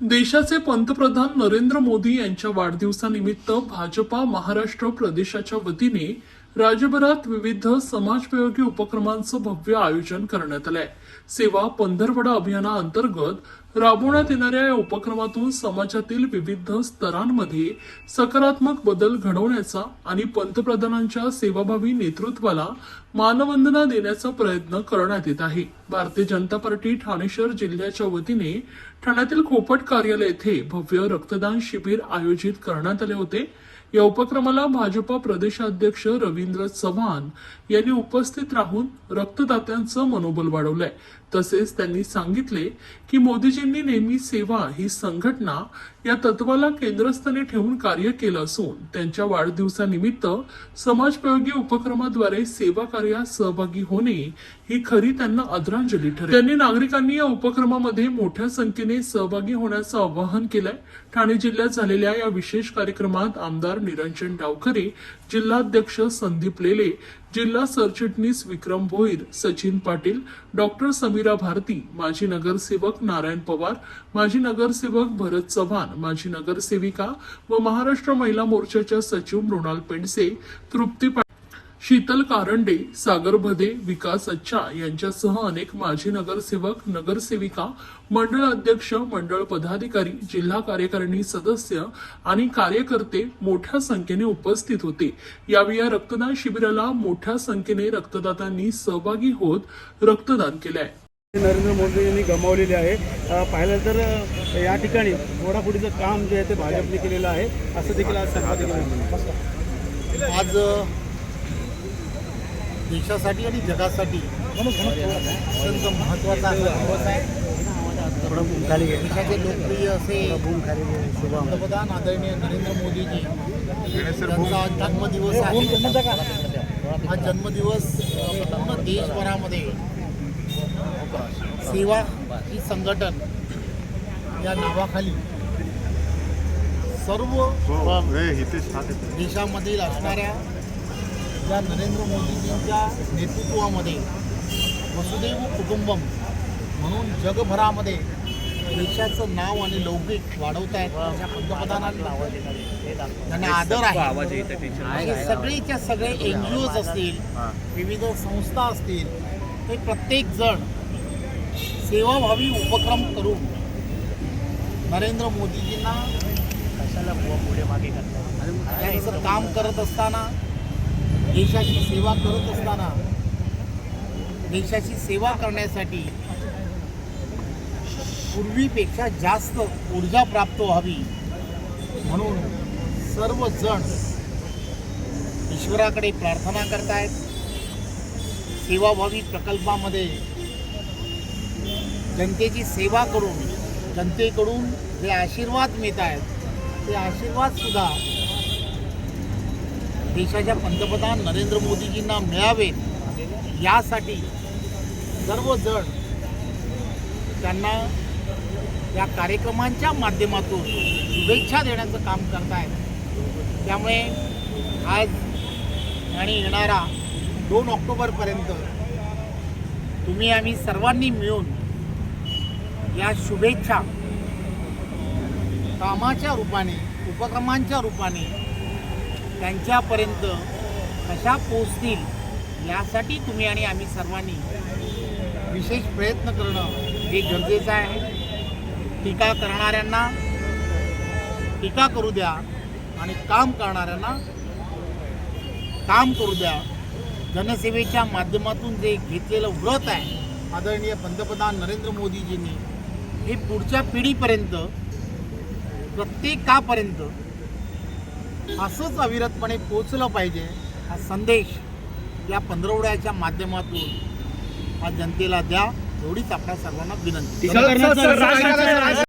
देशाचे पंतप्रधान नरेंद्र मोदी यांच्या वाढदिवसानिमित्त भाजपा महाराष्ट्र प्रदेशाच्या वतीने राज्यभरात विविध समाजपयोगी उपक्रमांचं भव्य आयोजन करण्यात आलंय. सेवा पंधरवडा अभियानाअंतर्गत राबवण्यात येणाऱ्या या उपक्रमातून समाजातील विविध स्तरांमध्ये सकारात्मक बदल घडवण्याचा आणि पंतप्रधानांच्या सेवाभावी नेतृत्वाला मानवंदना देण्याचा प्रयत्न करण्यात येत आहे. भारतीय जनता पार्टी ठाणे शहर जिल्ह्याच्या वतीने ठाण्यातील खोपट कार्यालय येथे भव्य रक्तदान शिबिर आयोजित करण्यात आले होते. या उपक्रमाला भाजपा प्रदेशाध्यक्ष रवींद्र चव्हाण यांनी उपस्थित राहून रक्तदात्यांचं मनोबल वाढवलंय. तसेच त्यांनी सांगितले की मोदीजींनी नेहमी सेवा ही संघटना या तत्वाला केंद्रस्थानी ठेवून कार्य केलं असून त्यांच्या वाढदिवसानिमित्त समाजप्रयोगी उपक्रमाद्वारे सेवा कार्यात सहभागी होणे ही खरी त्यांना आदरांजली ठरेल. त्यांनी नागरिकांनी या उपक्रमामध्ये मोठ्या संख्येने सहभागी होण्याचं आवाहन केलंय. ठाणे जिल्ह्यात झालेल्या या विशेष कार्यक्रमात आमदार निरंजन डावखरे जिल्हाध्यक्ष संदीप लेले जिल्हा सरचिटणीस विक्रम भोईर सचिन पाटील डॉक्टर समीरा भारती माजी नगरसेवक नारायण पवार माजी नगरसेवक भरत चव्हाण माजी नगरसेविका व महाराष्ट्र महिला मोर्चाच्या सचिव मृणाल पेंडसे तृप्ती शीतल कारंडे सागर भदे विकास अच्छा यांच्यासह अनेक माजी नगरसेवक नगरसेविका मंडळ अध्यक्ष मंडळ पदाधिकारी जिल्हा कार्यकारिणी सदस्य आणि कार्यकर्ते मोठ्या संख्येने उपस्थित होते. यावेळी या रक्तदान शिबिराला मोठ्या संख्येने रक्तदात्यांनी सहभागी होत रक्तदान केले आहे नरेंद्र मोदी यांनी गमावलेले आहे. पाहिलं तर या ठिकाणी फोडाफोडीचं काम जे आहे ते भाजपने केलेलं आहे. असं देखील आज सांगण्यात आज देशासाठी आणि जगासाठी. अत्यंत महत्त्वाचा असा दिवस आहे. देशाचे लोकप्रिय असे पंतप्रधान आदरणीय नरेंद्र मोदीजी यांचा जन्मदिवस आहे. हा जन्मदिवस पूर्ण देशभरामध्ये सेवा ही संघटन या नावाखाली सर्व देशामधील असणाऱ्या या नरेंद्र मोदीजींच्या नेतृत्वामध्ये वसुदैव कुटुंबम म्हणून जगभरामध्ये देशाचं नाव आणि लौकिक वाढवत आहेत पंतप्रधानांना. त्यांना आदर आहे. आणि सगळेच्या सगळे एन जी ओज असतील विविध संस्था असतील हे प्रत्येक जण सेवाभावी उपक्रम करून नरेंद्र मोदीजींना त्यांचं काम करत असताना देशाची सेवा करत असताना देशाची सेवा करण्यासाठी पूर्वीपेक्षा जास्त ऊर्जा प्राप्त व्हावी म्हणून सर्वजण ईश्वराकडे प्रार्थना करतायत. सेवाभावी प्रकल्पामध्ये जनतेची सेवा करून जनतेकडून जे आशीर्वाद मिळत आहेत ते आशीर्वादसुद्धा देशाच्या पंतप्रधान नरेंद्र मोदीजींना मिळावेत यासाठी सर्वजण त्यांना या कार्यक्रमांच्या माध्यमातून शुभेच्छा देण्याचं काम करत आहेत त्यामुळे आज आणि येणारा दोन ऑक्टोबरपर्यंत तुम्ही आम्ही सर्वांनी मिळून या शुभेच्छा कामाच्या रूपाने उपक्रमांच्या रूपाने त्यांच्यापर्यंत कशा पोचतील यासाठी तुम्ही आणि आम्ही सर्वांनी विशेष प्रयत्न करणं हे गरजेचं आहे. टीका करणाऱ्यांना टीका करू द्या आणि काम करणाऱ्यांना काम करू द्या. जनसेवेच्या माध्यमातून जे घेतलेलं व्रत आहे आदरणीय पंतप्रधान नरेंद्र मोदीजींनी हे पुढच्या पिढीपर्यंत प्रत्येकापर्यंत असंच अविरतपणे पोचलं पाहिजे हा संदेश या पंधरवड्याच्या माध्यमातून हा जनतेला द्या एवढीच आपल्या सर्वांना विनंती